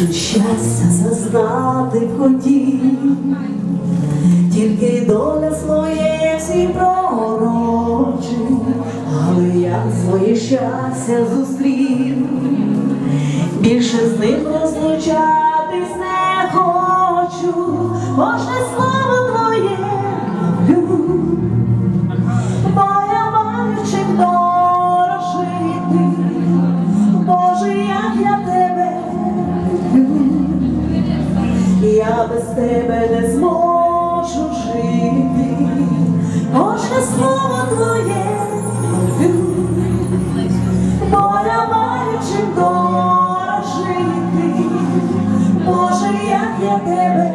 Кожен щастя зазнати хотів, тільки доля своє всі пророчі, але я своє щастя зустрів, більше з ним розлучатись не хочу, Боже слово я без тебе не зможу жити, кожне слово твоє. Люблю, бо я маю чим дорожити, Боже, як я тебе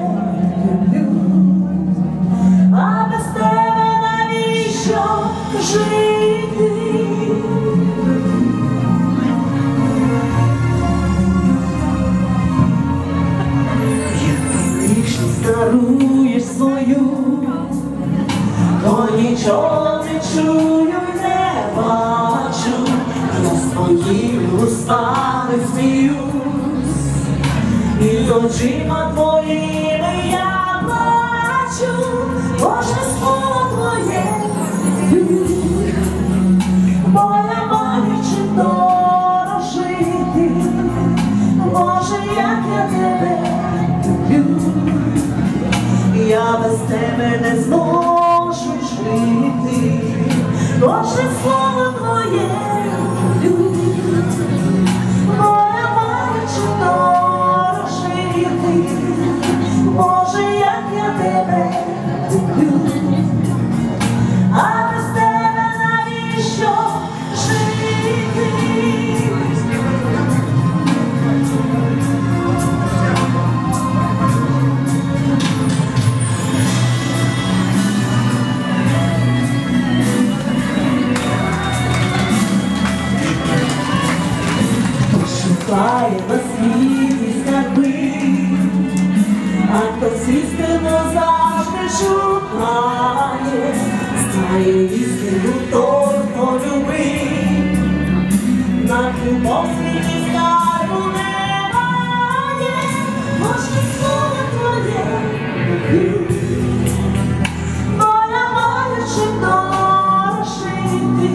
люблю, а без тебе навіщо жити? Даруєш свою, то нічого не чую, не бачу, я твоїми устами сміюсь, і очима твоїми я плачу, Боже слово твоє, бо я маю чим дорожити, Боже, я тебе не зможу жити, Боже слово твоє Шукає на світі скарби, а хто істину завжди шукає, знає істину той, хто любить, на любов світі скарбу немає, може слово твоє. Люблю, бо я маю дорожити,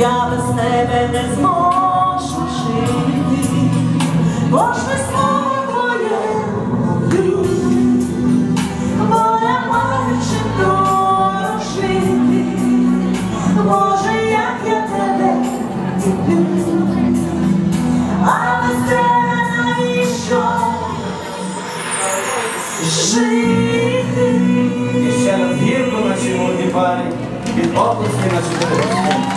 я без тебе не зможу жити, Боже, слово твоє люблю, бо я маю чим дорожити, Боже, як я тебе люблю, а без тебе навіщо жити? І ще раз гірко на сьогодні парі, під області на чотири.